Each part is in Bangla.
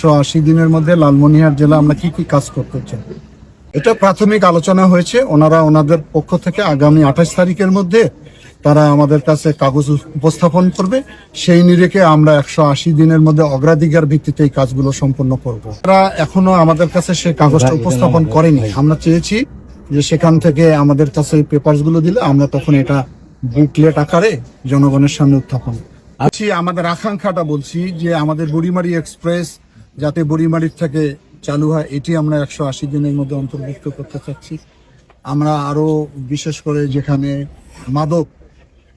একশো আশি দিনের মধ্যে লালমনিরহাট জেলা আমরা কি কি কাজ করতে চাই? এটা প্রাথমিক আলোচনা হয়েছে। ওনারা ওনাদের পক্ষ থেকে আগামী আঠাশ তারিখের মধ্যে তারা আমাদের কাছে কাগজ উপস্থাপন করবে। সেই নিরেখে আমরা একশো আশি দিনের মধ্যে অগ্রাধিকার ভিত্তিতে এই কাজগুলো সম্পন্ন করব। তারা এখনও আমাদের কাছে সে কাগজটা উপস্থাপন করেনি। আমরা চেয়েছি যে সেখান থেকে আমাদের কাছে পেপারসগুলো দিলে আমরা তখন এটা বুকলেট আকারে জনগণের সামনে উত্থাপন আছি আমাদের আকাঙ্ক্ষাটা বলছি যে আমাদের বুড়িমারি এক্সপ্রেস যাতে বুড়িমারির থেকে চালু হয়, এটি আমরা একশো আশি দিনের মধ্যে অন্তর্ভুক্ত করতে চাচ্ছি। আমরা আরও বিশেষ করে যেখানে মাদক,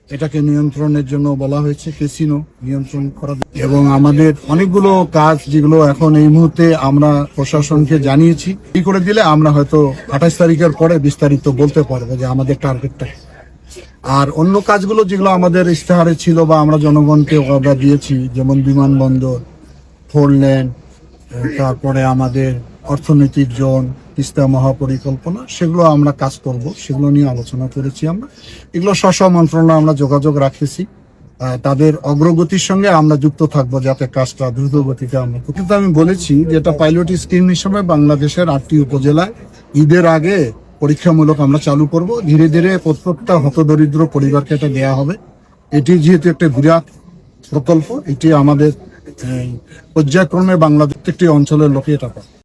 এটাকে নিয়ন্ত্রণের জন্য বলা হয়েছে কেসিনো নিয়ন্ত্রণ করা এবং আমাদের অনেকগুলো কাজ যেগুলো এখন এই মুহূর্তে আমরা প্রশাসনকে জানিয়েছি কি করে দিলে আমরা হয়তো আঠাশ তারিখের পরে বিস্তারিত বলতে পারব যে আমাদের টার্গেটটা আর অন্য কাজগুলো যেগুলো আমাদের ইশতেহারে ছিল বা আমরা জনগণকে অর্ডার দিয়েছি, যেমন বিমানবন্দর ফোর তারপরে আমাদের অর্থনৈতিক জোন তিস্তা মহাপরিকল্পনা সেগুলো আমরা কাজ করব সেগুলো নিয়ে আলোচনা করেছি আমরা। এগুলো স্ব মন্ত্রণালয়ে আমরা যোগাযোগ রাখতেছি। আহ, তাদের অগ্রগতির সঙ্গে আমরা যুক্ত থাকব যাতে কাজটা দ্রুত গতিতে আমরা। কিন্তু আমি বলেছি যে এটা পাইলট স্কিম হিসেবে বাংলাদেশের আটটি উপজেলায় ঈদের আগে পরীক্ষামূলক আমরা চালু করব। ধীরে ধীরে প্রত্যেকটা হতদরিদ্র পরিবারকে এটা দেওয়া হবে। এটি যেহেতু একটা বিরাট প্রকল্প এটি আমাদের পর্যায়ক্রমে বাংলাদেশ একটি অঞ্চলের লোকে এটা পাবে